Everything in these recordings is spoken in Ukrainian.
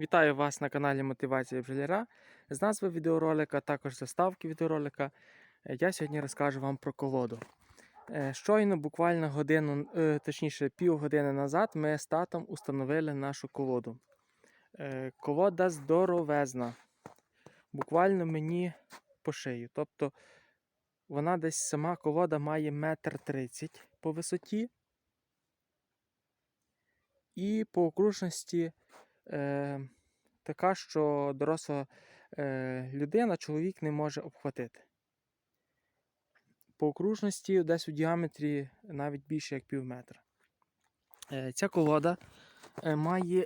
Вітаю вас на каналі Мотивація бджоляра. З назви відеоролика, також заставки відеоролика. е, Я сьогодні розкажу вам про колоду. Е, Щойно, буквально годину, е, точніше, півгодини назад, ми з татом установили нашу колоду. Колода здоровезна. Буквально мені по шию. Тобто вона десь сама колода має метр тридцять по висоті. І по окружності е, така, що доросла е, людина, чоловік не може обхватити. По окружності десь у діаметрі навіть більше як пів метра. Е, ця колода е, має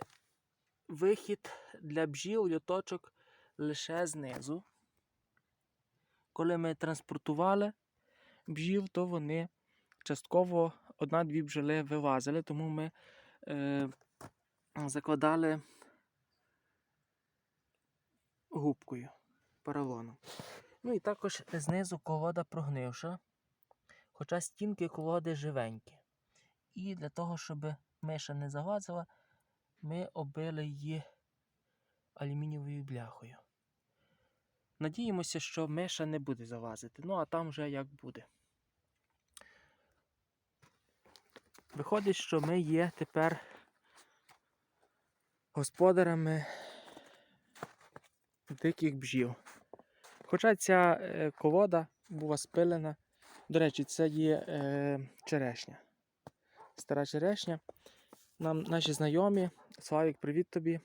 вихід для бджіл льоточок лише знизу. Коли ми транспортували бджіл, то вони частково одна-дві бджоли вилазили, тому ми е, закладали губкою поролоном. Ну і також знизу колода прогнивша, хоча стінки колоди живенькі. І для того, щоб миша не залазила, ми оббили її алюмінієвою бляхою. Надіємося, що миша не буде залазити. Ну, а там вже як буде. Виходить, що ми є тепер господарями диких бджіл. Хоча ця е, колода була спилена. До речі, це є е, черешня. Стара черешня. Нам наші знайомі, Славік, привіт тобі,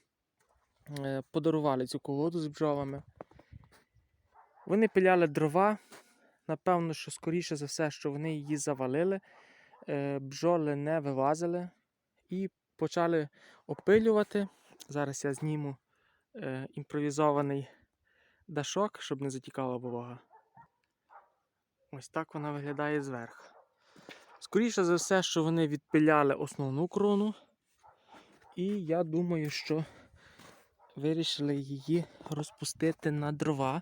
е, подарували цю колоду з бджолами. Вони пиляли дрова. Напевно, що скоріше за все, що вони її завалили. Е, бджоли не вилазили і почали опилювати. Зараз я зніму е, імпровізований дашок, щоб не затікала волога. Ось так вона виглядає зверху. Скоріше за все, що вони відпиляли основну крону. І я думаю, що вирішили її розпустити на дрова.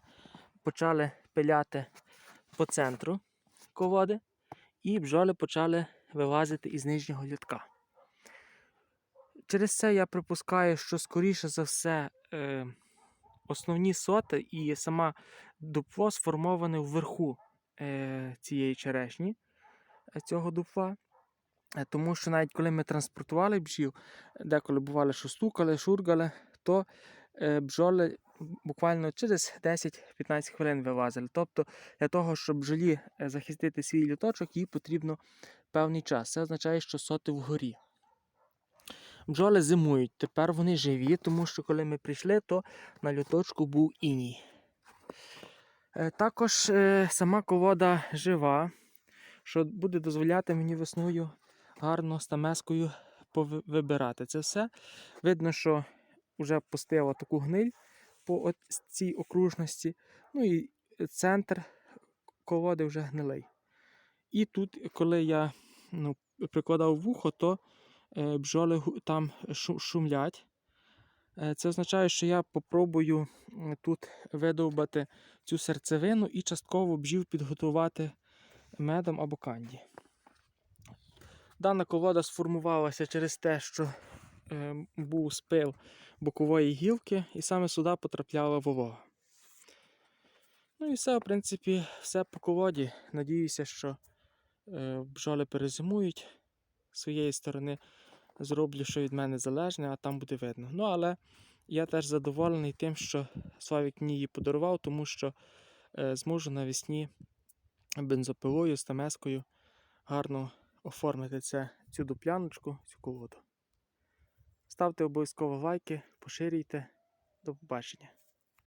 Почали пиляти по центру колоди, і бджоли почали вилазити із нижнього літка. Через це я припускаю, що скоріше за все е, основні соти і сама дупло сформоване вверху е, цієї черешні, е, цього дупла. Е, Тому що навіть коли ми транспортували бджіл, деколи бували, що стукали, шургали, то е, бджоли буквально через 10-15 хвилин вилазили. Тобто для того, щоб бджолі захистити свій літочок, їй потрібно певний час. Це означає, що соти вгорі. Бджоли зимують, тепер вони живі, тому що коли ми прийшли, то на льоточку був іній. Е, Також е, сама колода жива, що буде дозволяти мені весною гарно стамескою повибирати це все. Видно, що вже пустила таку гниль по цій окружності. Ну і центр колоди вже гнилий. І тут, коли я ну, прикладав вухо, то бджоли там шумлять. Е, Це означає, що я попробую тут видовбати цю серцевину і частково бджіл підготувати медом або канді. Дана колода сформувалася через те, що е, був спил бокової гілки, і саме сюди потрапляла волога. Ну і все, в принципі, все по колоді. Надіюся, що е, бджоли перезимують. З своєї сторони зроблю, що від мене залежне, а там буде видно. Ну, але я теж задоволений тим, що Славік мені її подарував, тому що е, зможу навесні бензопилою, стамескою гарно оформити це, цю дупляночку, цю колоду. Ставте обов'язково лайки, поширюйте. До побачення.